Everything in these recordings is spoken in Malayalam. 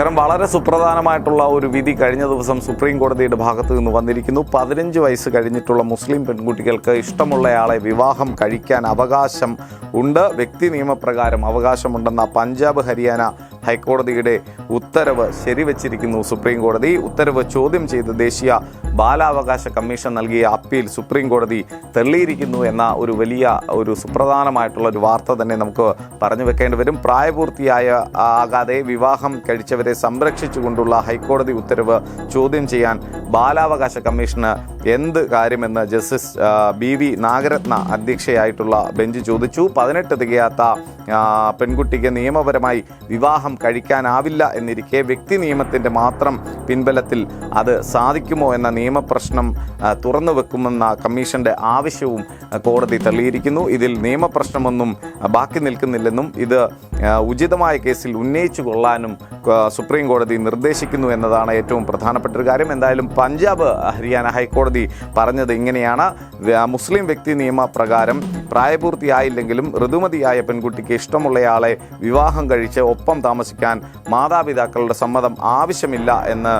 നമസ്കാരം വളരെ സുപ്രധാനമായിട്ടുള്ള ഒരു വിധി കഴിഞ്ഞ ദിവസം സുപ്രീം കോടതിയുടെ ഭാഗത്ത് നിന്ന് വന്നിരിക്കുന്നു. പതിനഞ്ച് വയസ്സ് കഴിഞ്ഞിട്ടുള്ള മുസ്ലിം പെൺകുട്ടികൾക്ക് ഇഷ്ടമുള്ളയാളെ വിവാഹം കഴിക്കാൻ അവകാശം ഉണ്ട്. വ്യക്തി നിയമപ്രകാരം അവകാശമുണ്ടെന്ന പഞ്ചാബ് ഹരിയാന ഹൈക്കോടതിയുടെ ഉത്തരവ് ശരിവച്ചിരിക്കുന്നു സുപ്രീം കോടതി. ഉത്തരവ് ചോദ്യം ചെയ്ത് ദേശീയ ബാലാവകാശ കമ്മീഷൻ നൽകിയ അപ്പീൽ സുപ്രീം കോടതി തള്ളിയിരിക്കുന്നു എന്ന ഒരു വലിയ ഒരു സുപ്രധാനമായിട്ടുള്ള ഒരു വാർത്ത തന്നെ നമുക്ക് പറഞ്ഞു വെക്കേണ്ടി വരും. പ്രായപൂർത്തിയായ ആകാതെ വിവാഹം കഴിച്ചവരെ സംരക്ഷിച്ചുകൊണ്ടുള്ള ഹൈക്കോടതി ഉത്തരവ് ചോദ്യം ചെയ്യാൻ ബാലാവകാശ കമ്മീഷന് എന്ത് കാര്യമെന്ന് ജസ്റ്റിസ് ബി വി നാഗരത്ന അധ്യക്ഷയായിട്ടുള്ള ബെഞ്ച് ചോദിച്ചു. പതിനെട്ട് തികയാത്ത പെൺകുട്ടിക്ക് നിയമപരമായി വിവാഹം കഴിക്കാനാവില്ല എന്നിരിക്കെ വ്യക്തി നിയമത്തിന്റെ മാത്രം പിൻബലത്തിൽ അത് സാധിക്കുമോ എന്ന നിയമപ്രശ്നം തുറന്നു വെക്കുമെന്ന കമ്മീഷന്റെ ആവശ്യവും കോടതി തള്ളിയിരിക്കുന്നു. ഇതിൽ നിയമപ്രശ്നമൊന്നും ബാക്കി നിൽക്കുന്നില്ലെന്നും ഇത് ഉചിതമായ കേസിൽ ഉന്നയിച്ചു കൊള്ളാനും സുപ്രീം കോടതി നിർദ്ദേശിക്കുന്നു എന്നതാണ് ഏറ്റവും പ്രധാനപ്പെട്ട ഒരു കാര്യം. എന്തായാലും പഞ്ചാബ് ഹരിയാന ഹൈക്കോടതി പറഞ്ഞത് ഇങ്ങനെയാണ്. മുസ്ലിം വ്യക്തി നിയമപ്രകാരം പ്രായപൂർത്തിയായില്ലെങ്കിലും ഋതുമതിയായ പെൺകുട്ടിക്ക് ഇഷ്ടമുള്ളയാളെ വിവാഹം കഴിച്ച് ഒപ്പം താമസിക്കാൻ മാതാപിതാക്കളുടെ സമ്മതം ആവശ്യമില്ല എന്ന്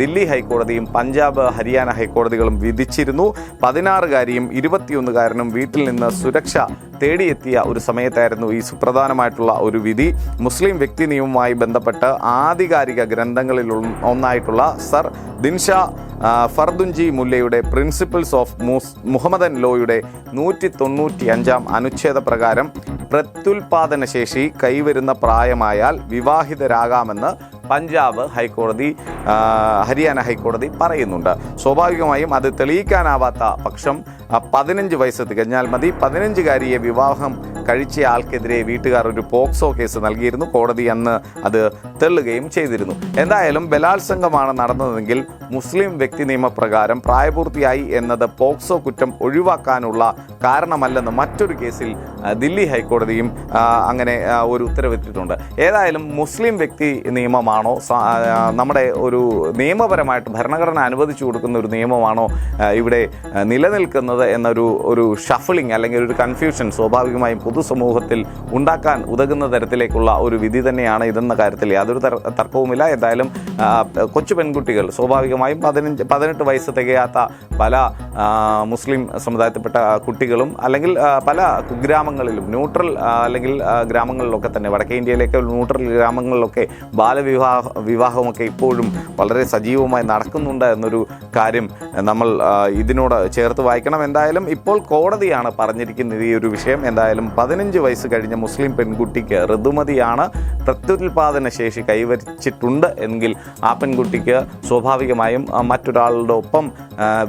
ദില്ലി ഹൈക്കോടതിയും പഞ്ചാബ് ഹരിയാന ഹൈക്കോടതികളും വിധിച്ചിരുന്നു. പതിനാറുകാരിയും ഇരുപത്തിയൊന്നുകാരനും വീട്ടിൽ നിന്ന് സുരക്ഷ തേടിയെത്തിയ ഒരു സമയത്തായിരുന്നു ഈ സുപ്രധാനമായിട്ടുള്ള ഒരു വിധി. മുസ്ലിം വ്യക്തി നിയമവുമായി ബന്ധപ്പെട്ട് ആധികാരിക ഗ്രന്ഥങ്ങളിൽ ഒന്നായിട്ടുള്ള സർ ദിൻഷ ഫർദുൻജി മുല്ലയുടെ പ്രിൻസിപ്പിൾസ് ഓഫ് മുഹമ്മദൻ ലോയുടെ നൂറ്റി തൊണ്ണൂറ്റി അഞ്ചാം അനുച്ഛേദ പ്രകാരം പ്രത്യുൽപാദന ശേഷി കൈവരുന്ന പ്രായമായാൽ വിവാഹിതരാകാമെന്ന് പഞ്ചാബ് ഹൈക്കോടതി ഹരിയാന ഹൈക്കോടതി പറയുന്നുണ്ട്. സ്വാഭാവികമായും അത് തെളിയിക്കാനാവാത്ത പക്ഷം പതിനഞ്ച് വയസ്സ് തികഞ്ഞാൽ മതി. പതിനഞ്ചുകാരിയെ വിവാഹം കഴിച്ച ആൾക്കെതിരെ വീട്ടുകാർ ഒരു പോക്സോ കേസ് നൽകിയിരുന്നു. കോടതി അന്ന് അത് തള്ളുകയും ചെയ്തിരുന്നു. എന്തായാലും ബലാത്സംഗമാണ് നടന്നതെങ്കിൽ മുസ്ലിം വ്യക്തി നിയമപ്രകാരം പ്രായപൂർത്തിയായി എന്നത് പോക്സോ കുറ്റം ഒഴിവാക്കാനുള്ള കാരണമല്ലെന്ന് മറ്റൊരു കേസിൽ ദില്ലി ഹൈക്കോടതിയും അങ്ങനെ ഒരു ഉത്തരവിട്ടിട്ടുണ്ട്. ഏതായാലും മുസ്ലിം വ്യക്തി നിയമമാണോ നമ്മുടെ ഒരു നിയമപരമായിട്ട് ഭരണഘടന അനുവദിച്ചു കൊടുക്കുന്ന ഒരു നിയമമാണോ ഇവിടെ നിലനിൽക്കുന്നത് എന്നൊരു ഒരു ഷഫിളിംഗ് അല്ലെങ്കിൽ ഒരു കൺഫ്യൂഷൻ സ്വാഭാവികമായും പൊതുസമൂഹത്തിൽ ഉണ്ടാക്കാൻ ഉതകുന്ന തരത്തിലേക്കുള്ള ഒരു വിധി തന്നെയാണ് ഇതെന്ന കാര്യത്തിൽ യാതൊരു തർക്കവുമില്ല. എന്തായാലും കൊച്ചു പെൺകുട്ടികൾ സ്വാഭാവികമായും പതിനഞ്ച് പതിനെട്ട് വയസ്സ് തികയാത്ത പല മുസ്ലിം സമുദായത്തിൽപ്പെട്ട കുട്ടികളും അല്ലെങ്കിൽ പല കുഗ്രാമങ്ങളിലും ന്യൂട്രൽ അല്ലെങ്കിൽ ഗ്രാമങ്ങളിലൊക്കെ തന്നെ വടക്കേ ഇന്ത്യയിലേക്ക് ന്യൂട്രൽ ഗ്രാമങ്ങളിലൊക്കെ ബാലവിവാഹ വിവാഹമൊക്കെ ഇപ്പോഴും വളരെ സജീവമായി നടക്കുന്നുണ്ട് എന്നൊരു കാര്യം നമ്മൾ ഇതിനോട് ചേർത്ത് വായിക്കണം. എന്തായാലും ഇപ്പോൾ കോടതിയാണ് പറഞ്ഞിരിക്കുന്നത് ഈ ഒരു വിഷയം. എന്തായാലും പതിനഞ്ച് വയസ്സ് കഴിഞ്ഞ മുസ്ലിം പെൺകുട്ടിക്ക് ഋതുമതിയാണ് പ്രത്യുൽപാദന ശേഷി കൈവരിച്ചിട്ടുണ്ട് എങ്കിൽ ആ പെൺകുട്ടിക്ക് സ്വാഭാവികമായും മറ്റൊരാളുടെ ഒപ്പം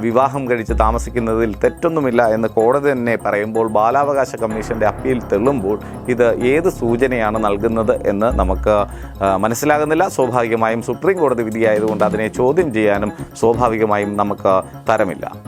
വിവാഹം കഴിച്ച് താമസിക്കുന്നതിൽ തെറ്റൊന്നുമില്ല എന്ന് കോടതി തന്നെ പറയുമ്പോൾ ബാലാവകാശ കമ്മീഷന്റെ അപ്പീൽ തെള്ളുമ്പോൾ ഇത് ഏത് സൂചനയാണ് നൽകുന്നത് എന്ന് നമുക്ക് മനസ്സിലാകുന്നില്ല. സ്വാഭാവികമായും സുപ്രീം കോടതി വിധിയായതുകൊണ്ട് അതിനെ ചോദ്യം ചെയ്യാനും സ്വാഭാവികമായും നമുക്ക് തരമില്ല.